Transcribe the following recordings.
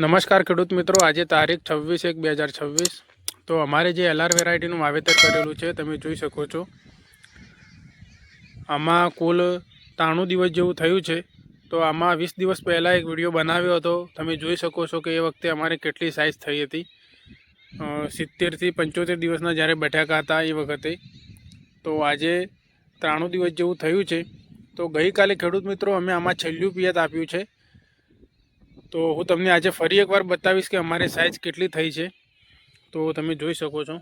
નમસ્કાર ખેડૂત મિત્રો, આજે તારીખ છવ્વીસ એક બે હજાર છવ્વીસ. તો અમારે જે એલઆર વેરાયટીનું વાવેતર કરેલું છે, તમે જોઈ શકો છો. આમાં કુલ ત્રાણું દિવસ જેવું થયું છે. તો આમાં વીસ દિવસ પહેલાં એક વીડિયો બનાવ્યો હતો. તમે જોઈ શકો છો કે એ વખતે અમારે કેટલી સાઇઝ થઈ હતી. સિત્તેરથી પંચોતેર દિવસના જ્યારે બટાકા હતા એ વખતે. તો આજે ત્રાણું દિવસ જેવું થયું છે. તો ગઈકાલે ખેડૂત મિત્રો, અમે આમાં છેલ્લું પિયત આપ્યું છે. તો હું તમને આજે ફરી એકવાર બતાવીશ કે અમારી સાઇઝ કેટલી થઈ છે. તો તમે જોઈ શકો છો.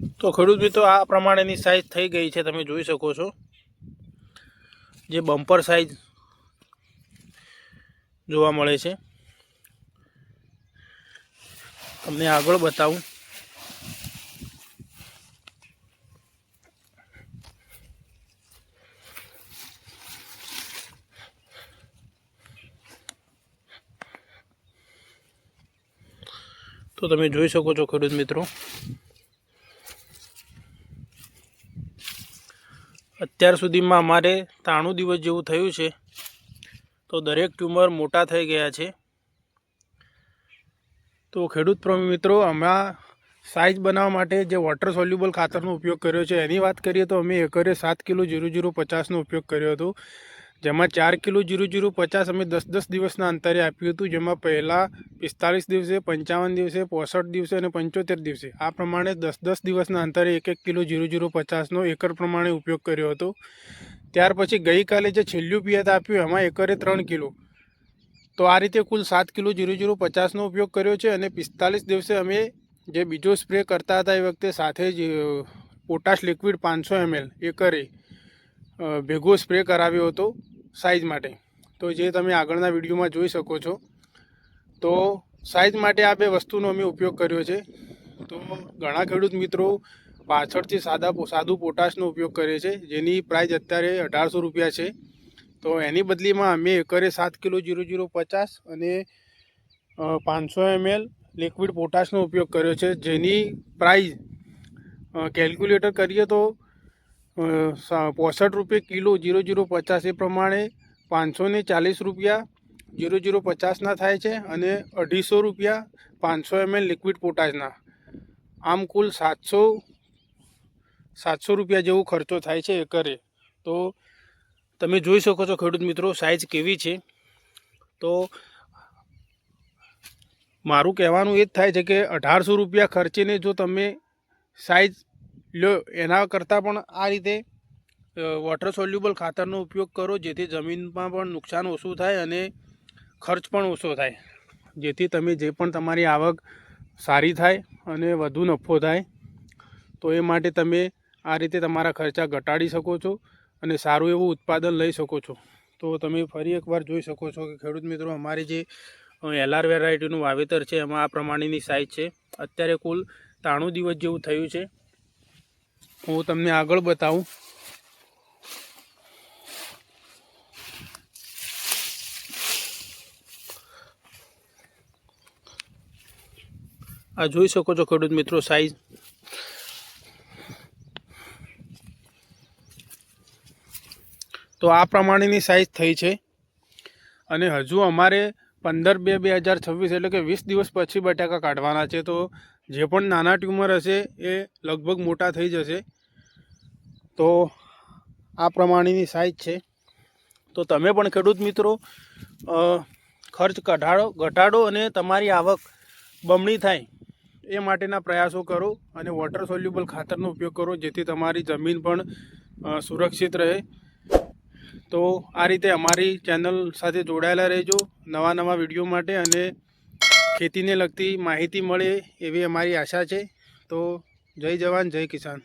તો ખેડૂત મિત્રો, આ પ્રમાણેની સાઇઝ થઈ ગઈ છે, તમે જોઈ શકો છો. જે બમ્પર સાઇઝ જોવા મળે છે. તમને આગળ બતાવું. તો તમે જોઈ શકો છો, ખેડૂત મિત્રો. અત્યાર સુધીમાં અમારે ત્રાણું દિવસ જેવું થયું છે. તો દરેક ટ્યુમર મોટા થઈ ગયા છે. તો ખેડૂત પ્રેમી મિત્રો હમણાં સાઇઝ બનાવવા માટે જે વોટર સોલ્યુબલ ખાતરનો ઉપયોગ કર્યો છે, એની વાત કરીએ તો અમે એકરે સાત કિલો જીરું જીરો પચાસનો ઉપયોગ કર્યો હતો. જેમાં ચાર કિલો જીરું જીરું પચાસ અમે દસ દસ દિવસના અંતરે આપ્યું હતું, જેમાં પહેલાં પિસ્તાલીસ દિવસે, પંચાવન દિવસે, પોસઠ દિવસે અને પંચોતેર દિવસે. આ પ્રમાણે દસ દસ દિવસના અંતરે એક એક કિલો જીરું જીરું પચાસનો એકર પ્રમાણે ઉપયોગ કર્યો હતો. ત્યાર પછી ગઈકાલે જે છેલ્લું પિયત આપ્યું, એમાં એકરે ત્રણ કિલો. તો આ રીતે કુલ સાત કિલો જીરું જીરું પચાસનો ઉપયોગ કર્યો છે અને પિસ્તાલીસ દિવસે અમે જે બીજો સ્પ્રે કરતા હતા એ વખતે સાથે જ પોટાશ લિક્વિડ પાંચસો એમએલ એકરે ભેગો સ્પ્રે કરાવ્યો હતો. સાઇઝ માટે. તો જે તમે આગળના વિડીયોમાં જોઈ શકો છો, તો સાઇઝ માટે આ બે વસ્તુનો અમે ઉપયોગ કર્યો છે. તો ઘણા ખેડૂત મિત્રો પાછળથી સાદા સાદું પોટાશનો ઉપયોગ કરે છે, જેની પ્રાઇસ અત્યારે અઢારસો રૂપિયા છે. તો એની બદલીમાં અમે એકરે સાત કિલો જીરો જીરો પચાસ અને પાંચસો એમએલ લિક્વિડ પોટાશનો ઉપયોગ કર્યો છે, જેની પ્રાઇસ કેલ્ક્યુલેટર કરીએ તો પોસઠ રૂપિયા કિલો જીરો જીરો પચાસ એ પ્રમાણે પાંચસો ને ચાલીસ રૂપિયા જીરો જીરો પચાસના થાય છે અને અઢીસો રૂપિયા પાંચસો એમએલ લિક્વિડ પોટાશના. આમ કુલ સાતસો સાતસો રૂપિયા જેવો ખર્ચો થાય છે એકરે. તો તમે જોઈ શકો છો ખેડૂત મિત્રો સાઇઝ કેવી છે. તો મારું કહેવાનું એ જ થાય છે કે અઢારસો રૂપિયા ખર્ચીને જો તમે સાઇઝ લો, એના કરતાં પણ આ રીતે વોટર સોલ્યુબલ ખાતરનો ઉપયોગ કરો, જેથી જમીનમાં પણ નુકસાન ઓછું થાય અને ખર્ચ પણ ઓછો થાય. જેથી તમે જે પણ તમારી આવક સારી થાય અને વધુ નફો થાય, તો એ માટે તમે આ રીતે તમારા ખર્ચા ઘટાડી શકો છો અને સારું એવું ઉત્પાદન લઈ શકો છો. તો તમે ફરી એકવાર જોઈ શકો છો કે ખેડૂત મિત્રો, અમારી જે એલઆર વેરાયટીનું વાવેતર છે, એમાં આ પ્રમાણેની સાઇઝ છે. અત્યારે કુલ ત્રાણું દિવસ જેવું થયું છે. હું તમને આગળ બતાવું. આ જોઈ શકો છો ખેડૂત મિત્રો સાઈઝ તો આ પ્રમાણેની સાઈઝ થઈ છે. અને હજુ અમારે પંદર બે બે હજાર છવ્વીસ એટલે કે વીસ દિવસ પછી બટાકા કાઢવાના છે, તો જે પણ નાના ટ્યુમર હશે એ લગભગ મોટા થઈ જશે. તો આ પ્રમાણેની સાઇઝ છે. તો તમે પણ ખેડૂત મિત્રો ખર્ચ ઘટાડો ઘટાડો અને તમારી આવક બમણી થાય એ માટેના પ્રયાસો કરો અને વોટર સોલ્યુબલ ખાતરનો ઉપયોગ કરો, જેથી તમારી જમીન પણ સુરક્ષિત રહે. તો આ રીતે અમારી ચેનલ સાથે જોડાયેલા રહેજો નવા નવા વીડિયો માટે અને ખેતીને લગતી માહિતી મળે એવી અમારી આશા છે. તો જય જવાન, જય કિસાન.